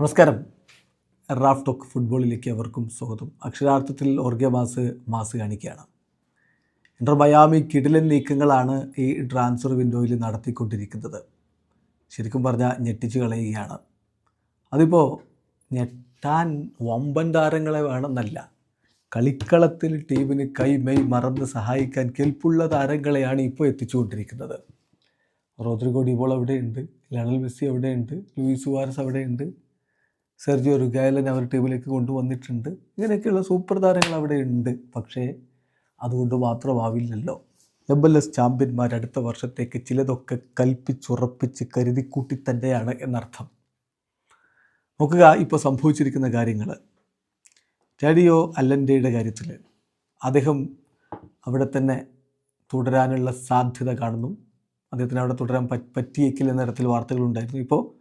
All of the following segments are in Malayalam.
നമസ്കാരം. റാഫ് ടോക്ക് ഫുട്ബോളിലേക്ക് അവർക്കും സ്വാഗതം. അക്ഷരാർത്ഥത്തിൽ ഓർഗെ മാസ് മാസ് കാണിക്കുകയാണ്. ഇന്റർ മയാമി കിടിലൻ നീക്കങ്ങളാണ് ഈ ട്രാൻസ്ഫർ വിൻഡോയിൽ നടത്തിക്കൊണ്ടിരിക്കുന്നത്. ശരിക്കും പറഞ്ഞാൽ ഞെട്ടിച്ച് കളയുകയാണ്. അതിപ്പോൾ ഞെട്ടാൻ വമ്പൻ താരങ്ങളെ വേണമെന്നല്ല. കളിക്കളത്തിൽ ടീമിന് കൈ മെയ് മറന്ന് സഹായിക്കാൻ കെൽപ്പുള്ള താരങ്ങളെയാണ് ഇപ്പോൾ എത്തിച്ചുകൊണ്ടിരിക്കുന്നത്. റോദ്രിഗോ ഡിബോൾ അവിടെയുണ്ട് ലണൽ മെസ്സി അവിടെയുണ്ട് ലൂയിസ് സുവാരസ് അവിടെയുണ്ട്. സെർജിയോ റുഗായലൻ അവർ ടീമിലേക്ക് കൊണ്ടുവന്നിട്ടുണ്ട്. ഇങ്ങനെയൊക്കെയുള്ള സൂപ്പർ താരങ്ങൾ അവിടെ ഉണ്ട്. പക്ഷേ അതുകൊണ്ട് മാത്രമാവില്ലല്ലോ. എം എൽ എസ് ചാമ്പ്യന്മാർ അടുത്ത വർഷത്തേക്ക് ചിലതൊക്കെ കൽപ്പിച്ചുറപ്പിച്ച് കരുതിക്കൂട്ടി തന്നെയാണ് എന്നർത്ഥം. നോക്കുക ഇപ്പോൾ സംഭവിച്ചിരിക്കുന്ന കാര്യങ്ങൾ ടാഡിയോ അല്ലന്റെയുടെ കാര്യത്തിൽ അദ്ദേഹം അവിടെ തന്നെ തുടരാനുള്ള സാധ്യത കാണുന്നു. അദ്ദേഹത്തിന് അവിടെ തുടരാൻ പറ്റ് പറ്റിയേക്കില്ല എന്ന തരത്തിൽ വാർത്തകളുണ്ടായിരുന്നു. ഇപ്പോൾ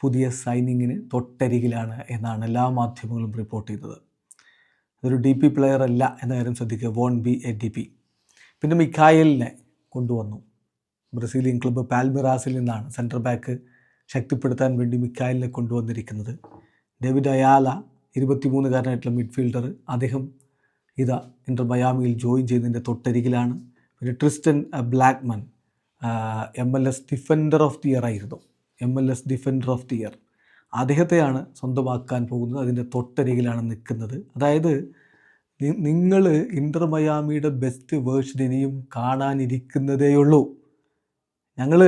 പുതിയ സൈനിങ്ങിന് തൊട്ടരികിലാണ് എന്നാണ് എല്ലാ മാധ്യമങ്ങളും റിപ്പോർട്ട് ചെയ്തത്. അതൊരു ഡി പി പ്ലെയർ അല്ല എന്ന കാര്യം ശ്രദ്ധിക്കുക. വോൺ ബി എ ഡി പി. പിന്നെ മിഖായലിനെ കൊണ്ടുവന്നു. ബ്രസീലിയൻ ക്ലബ്ബ് പാൽമിറാസിൽ നിന്നാണ് സെൻട്രൽ ബാക്ക് ശക്തിപ്പെടുത്താൻ വേണ്ടി മിക്കായലിനെ കൊണ്ടുവന്നിരിക്കുന്നത്. ഡേവിഡ് അയാല ഇരുപത്തിമൂന്നുകാരനായിട്ടുള്ള മിഡ്ഫീൽഡർ അദ്ദേഹം ഇതാ ഇന്റർ മയാമിയിൽ ജോയിൻ ചെയ്തതിന്റെ തൊട്ടരികിലാണ്. പിന്നെ Tristan Blackmon M L S defender of the year ആയിരുന്നു. M L S defender of the year അദ്ദേഹത്തെയാണ് സ്വന്തമാക്കാൻ പോകുന്നത്. അതിന്റെ തൊട്ടരികിലാണ് നിൽക്കുന്നത്. അതായത് നിങ്ങൾ ഇന്റർ മയാമിയുടെ ബെസ്റ്റ് വേർഷൻ ഇനിയും കാണാനിരിക്കുന്നതേയുള്ളൂ. ഞങ്ങൾ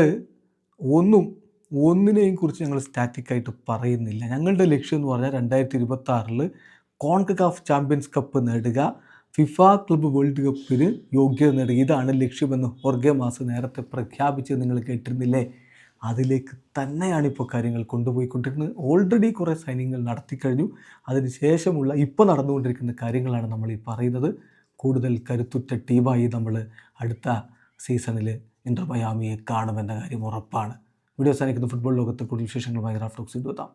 ഒന്നും ഒന്നിനെയും കുറിച്ച് ഞങ്ങൾ സ്റ്റാറ്റിക്കായിട്ട് പറയുന്നില്ല. ഞങ്ങളുടെ ലക്ഷ്യം എന്ന് പറഞ്ഞാൽ രണ്ടായിരത്തി ഇരുപത്തി ആറിൽ കോൺകക്കാഫ് ചാമ്പ്യൻസ് കപ്പ് നേടുക ഫിഫ ക്ലബ്ബ് വേൾഡ് കപ്പിന് യോഗ്യത നേടുക. ഇതാണ് ലക്ഷ്യമെന്ന് ഹൊർഗെ മാസ് നേരത്തെ പ്രഖ്യാപിച്ചത്. നിങ്ങൾ കേട്ടിരുന്നില്ലേ? അതിലേക്ക് തന്നെയാണ് ഇപ്പോൾ കാര്യങ്ങൾ കൊണ്ടുപോയിക്കൊണ്ടിരിക്കുന്നത് ഓൾറെഡി കുറേ സൈന്യങ്ങൾ നടത്തിക്കഴിഞ്ഞു. അതിനുശേഷമുള്ള ഇപ്പോൾ നടന്നുകൊണ്ടിരിക്കുന്ന കാര്യങ്ങളാണ് നമ്മൾ ഈ പറയുന്നത്. കൂടുതൽ കരുത്തുറ്റ ടീമായി നമ്മൾ അടുത്ത സീസണിൽ ഇന്റർ മയാമിയെ കാണുമെന്ന കാര്യം ഉറപ്പാണ്. വീഡിയോ സാധിക്കുന്ന ഫുട്ബോൾ ലോകത്തെ കൂടുതൽ വിശേഷങ്ങളുമായി റാഫ്റ്റോക്സ് എത്താം.